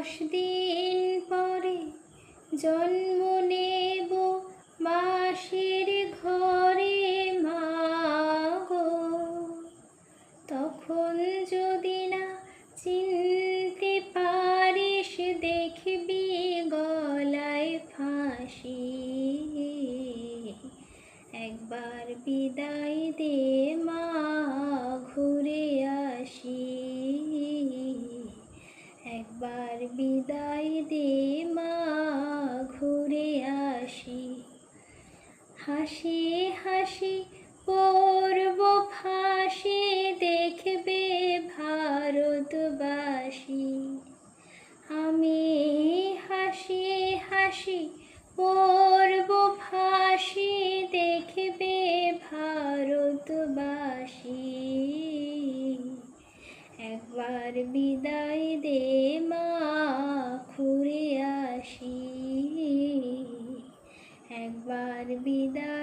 দশ দিন পরে জন্ম নেব মাসির ঘরে মাগো তখন যদি না চিনতে পারিস, দেখবি গলায় ফাঁসি। একবার বিদায় দে মা একবার বিদায় দে মা, ঘুরে আসি। হাসি হাসি পড়ব ফাঁসি, দেখবে ভারতবাসী। আমি হাসি হাসি পড়ব ফাঁসি, দেখবে ভারতবাসী। একবার বিদায় দে মা ঘুরে আসি একবার বিদায়